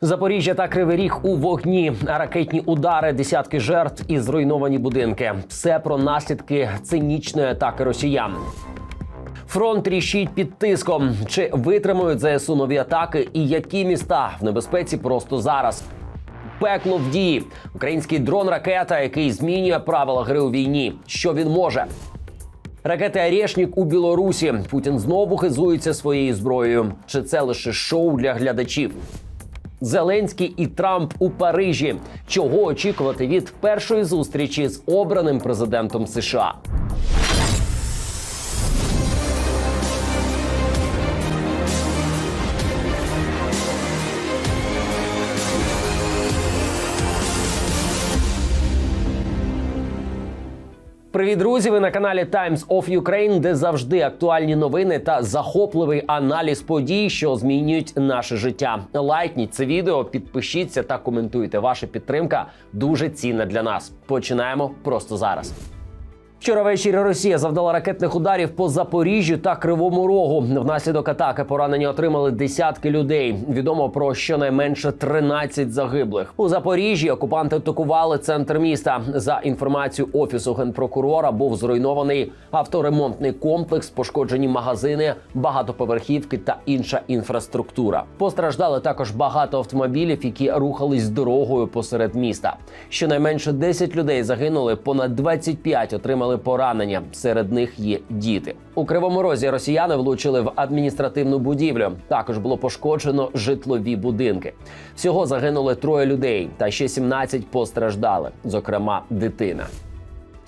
Запоріжжя та Кривий Ріг у вогні, ракетні удари, десятки жертв і зруйновані будинки. Все про наслідки цинічної атаки росіян. Фронт тріщить під тиском. Чи витримують ЗСУ нові атаки, і які міста в небезпеці просто зараз? Пекло в дії. Український дрон ракета, який змінює правила гри у війні. Що він може? Ракети Арєшнік у Білорусі. Путін знову хизується своєю зброєю. Чи це лише шоу для глядачів? Зеленський і Трамп у Парижі. Чого очікувати від першої зустрічі з обраним президентом США? Привіт, друзі! Ви на каналі Times of Ukraine, де завжди актуальні новини та захопливий аналіз подій, що змінюють наше життя. Лайкніть це відео, підпишіться та коментуйте. Ваша підтримка дуже цінна для нас. Починаємо просто зараз. Вчора ввечері Росія завдала ракетних ударів по Запоріжжю та Кривому Рогу. Внаслідок атаки поранення отримали десятки людей. Відомо про щонайменше 13 загиблих. У Запоріжжі окупанти атакували центр міста. За інформацією офісу генпрокурора, був зруйнований авторемонтний комплекс, пошкоджені магазини, багатоповерхівки та інша інфраструктура. Постраждали також багато автомобілів, які рухались дорогою посеред міста. Щонайменше 10 людей загинули, понад 25 отримали поранення. Серед них є діти. У кривому розі росіяни влучили в адміністративну будівлю. Також було пошкоджено житлові будинки. Всього загинули троє людей, та ще 17 постраждали, зокрема дитина.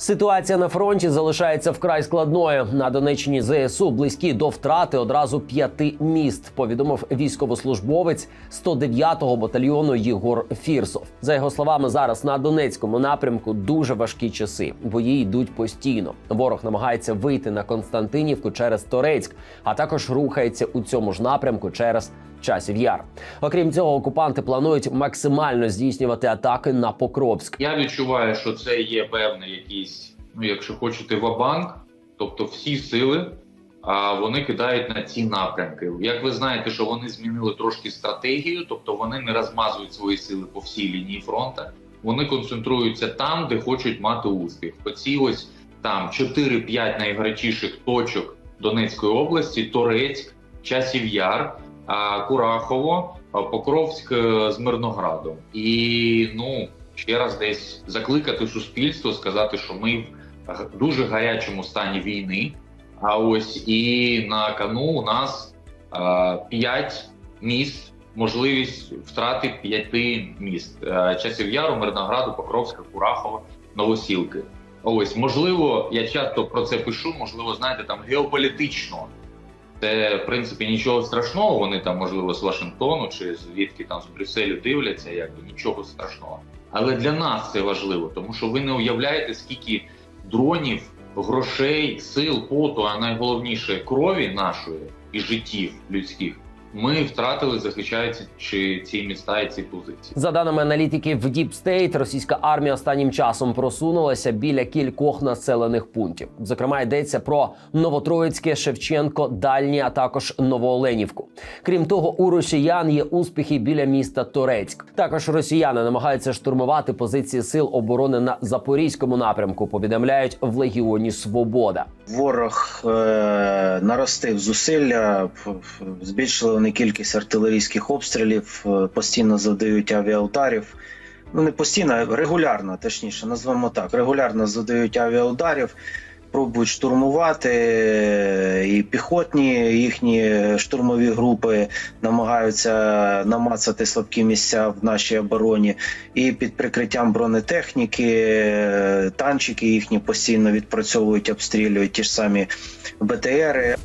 Ситуація на фронті залишається вкрай складною. На Донеччині ЗСУ близькі до втрати одразу п'яти міст. Повідомив військовослужбовець 109-го батальйону Єгор Фірсов. За його словами, зараз на Донецькому напрямку дуже важкі часи. Бої йдуть постійно. Ворог намагається вийти на Константинівку через Торецьк, а також рухається у цьому ж напрямку через часів яр. Окрім цього, окупанти планують максимально здійснювати атаки на Покровськ. Я відчуваю, що це є певний якийсь, ну якщо хочете, вабанк, тобто всі сили. А вони кидають на ці напрямки. Як ви знаєте, що вони змінили трошки стратегію, тобто вони не розмазують свої сили по всій лінії фронту. Вони концентруються там, де хочуть мати успіх. Оці ось там 4-5 найгарячіших точок Донецької області: Торецьк, Часів Яр, Курахово, Покровськ е, з Мирноградом. І ну ще раз десь закликати суспільство, сказати, що ми в дуже гарячому стані війни. А ось і на кону у нас п'ять міст, можливість втрати п'яти міст: Е, Часів Яру, Мирнограду, Покровська, Курахова, Новосілки. Ось можливо, я часто про це пишу. Можливо, знаєте, там геополітично. Це в принципі нічого страшного. Вони там, можливо, з Вашингтону чи звідки там з Брюсселю дивляться, якби нічого страшного. Але для нас це важливо, тому що ви не уявляєте, скільки дронів, грошей, сил, поту, а найголовніше крові нашої і життів людських ми втратили, захищаючи ці міста і ці позиції. За даними аналітиків Deep State, російська армія останнім часом просунулася біля кількох населених пунктів. Зокрема, йдеться про Новотроїцьке, Шевченко, Дальні, а також Новооленівку. Крім того, у росіян є успіхи біля міста Торецьк. Також росіяни намагаються штурмувати позиції сил оборони на запорізькому напрямку. Повідомляють в Легіоні Свобода. Ворог е, наростив зусилля, збільшили вони кількість артилерійських обстрілів, е, постійно завдають авіаударів. Ну не постійно, регулярно, точніше, назвемо так. Регулярно завдають авіаударів, пробують штурмувати е, і піхотні їхні штурмові групи намагаються намацати слабкі місця в нашій обороні. І під прикриттям бронетехніки, е, танчики їхні постійно відпрацьовують, обстрілюють ті ж самі БТРи.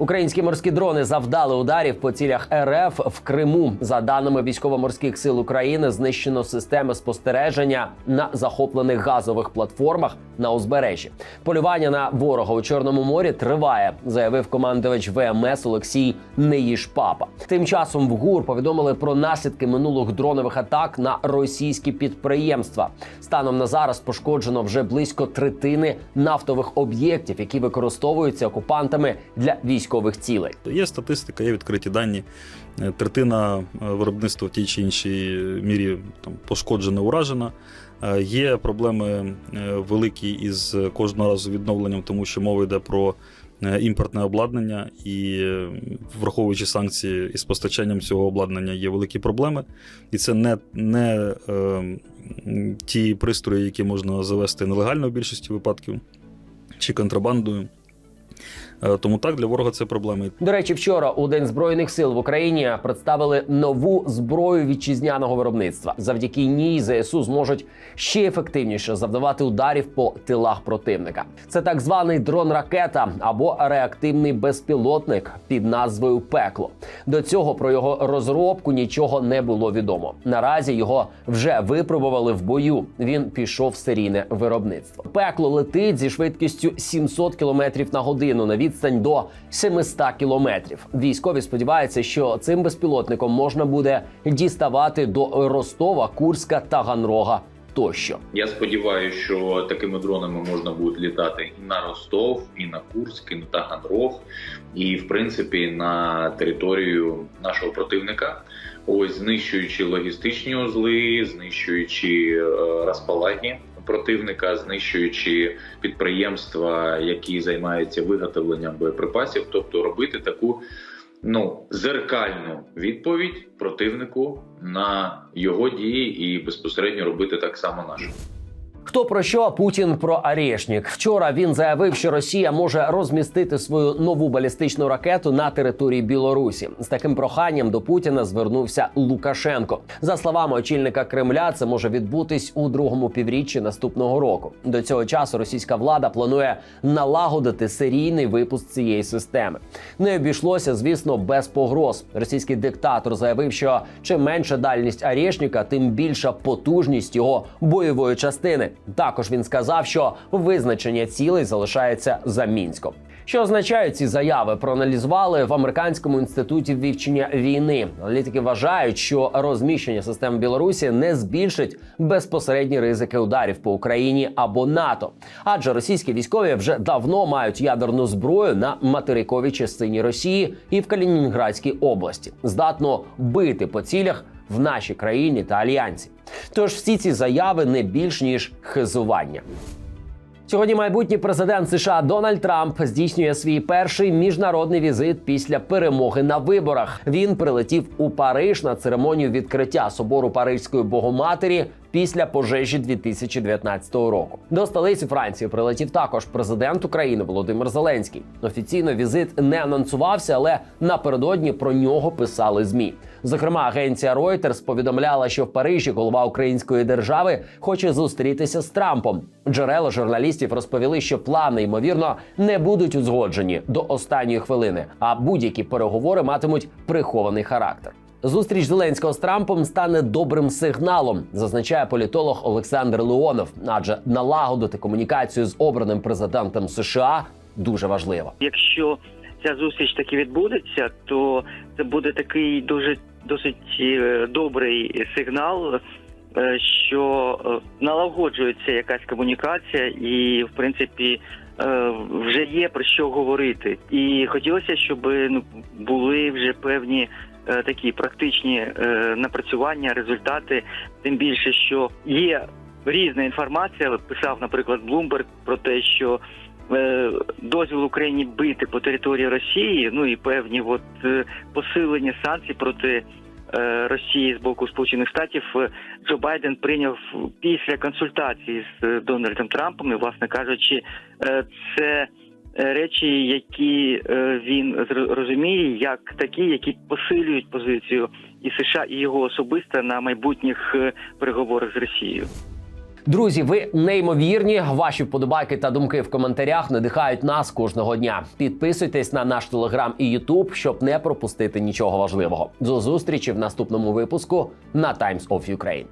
Українські морські дрони завдали ударів по цілях РФ в Криму. За даними військово-морських сил України, знищено системи спостереження на захоплених газових платформах на узбережжі. Полювання на ворога у Чорному морі триває, заявив командувач ВМС Олексій Неїшпапа. Тим часом в ГУР повідомили про наслідки минулих дронових атак на російські підприємства. Станом на зараз пошкоджено вже близько третини нафтових об'єктів, які використовуються окупантами для військових військових цілей. Є статистика, є відкриті дані. Е, Третина е, виробництва в тій чи іншій мірі там, пошкоджена, уражена. Е, Є проблеми великі із кожного разу відновленням, тому що мова йде про імпортне обладнання, і враховуючи санкції із постачанням цього обладнання, є великі проблеми. І це не, не е, ті пристрої, які можна завести нелегально в більшості випадків чи контрабандою. Е, Тому так для ворога це проблеми. До речі, вчора у День збройних сил в Україні представили нову зброю вітчизняного виробництва. Завдяки ній ЗСУ зможуть ще ефективніше завдавати ударів по тилах противника. Це так званий дрон-ракета або реактивний безпілотник під назвою Пекло. До цього про його розробку нічого не було відомо. Наразі його вже випробували в бою. Він пішов в серійне виробництво. Пекло летить зі швидкістю 700 км на годину на відстань до 700 кілометрів. Військові сподіваються, що цим безпілотником можна буде діставати до Ростова, Курська, Таганрога тощо. Я сподіваюся, що такими дронами можна буде літати і на Ростов, і на Курськ, і на Таганрог, і в принципі на територію нашого противника. Ось знищуючи логістичні узли, знищуючи е, розпалаги противника, знищуючи підприємства, які займаються виготовленням боєприпасів, тобто робити таку ну зеркальну відповідь противнику на його дії і безпосередньо робити так само нашу. Хто про що Путін про Арєшнік? Вчора він заявив, що Росія може розмістити свою нову балістичну ракету на території Білорусі. З таким проханням до Путіна звернувся Лукашенко. За словами очільника Кремля, це може відбутись у другому півріччі наступного року. До цього часу російська влада планує налагодити серійний випуск цієї системи. Не обійшлося, звісно, без погроз. Російський диктатор заявив, що чим менша дальність Арєшніка, тим більша потужність його бойової частини. Також він сказав, що визначення цілей залишається за мінськом. Що означають ці заяви? Проаналізували в американському інституті вивчення війни. Аналітики вважають, що розміщення систем Білорусі не збільшить безпосередні ризики ударів по Україні або НАТО, адже російські військові вже давно мають ядерну зброю на материковій частині Росії і в Калінінградській області, здатно бити по цілях в нашій країні та альянсі. Тож всі ці заяви не більш ніж хизування. Сьогодні майбутній президент США Дональд Трамп здійснює свій перший міжнародний візит після перемоги на виборах. Він прилетів у Париж на церемонію відкриття собору Паризької Богоматері після пожежі 2019 року. До столиці Франції прилетів також президент України Володимир Зеленський. Офіційно візит не анонсувався, але напередодні про нього писали змі. Зокрема, агенція Reuters повідомляла, що в Парижі голова української держави хоче зустрітися з Трампом. Джерела журналістів розповіли, що плани ймовірно не будуть узгоджені до останньої хвилини, а будь-які переговори матимуть прихований характер. Зустріч Зеленського з Трампом стане добрим сигналом, зазначає політолог Олександр Леонов. Адже налагодити комунікацію з обраним президентом США дуже важливо. Якщо ця зустріч таки відбудеться, то це буде такий дуже досить е, добрий сигнал, е, що е, налагоджується якась комунікація, і в принципі вже є про що говорити. І хотілося, щоб ну були вже певні. Е, Такі практичні е, напрацювання, результати, тим більше, що є різна інформація. Писав, наприклад, Блумберг про те, що е, дозвіл Україні бити по території Росії, ну і певні от посилення санкцій проти Росії з боку Сполучених Штатів Джо Байден прийняв після консультації з Дональдом Трампом, і, власне кажучи, це. Е, Речі, які е, він розуміє, як такі, які посилюють позицію і США, і його особисто на майбутніх е, переговорах з Росією. Друзі, ви неймовірні. Ваші вподобайки та думки в коментарях надихають нас кожного дня. Підписуйтесь на наш телеграм і Ютуб, щоб не пропустити нічого важливого. До зустрічі в наступному випуску на Times of Ukraine.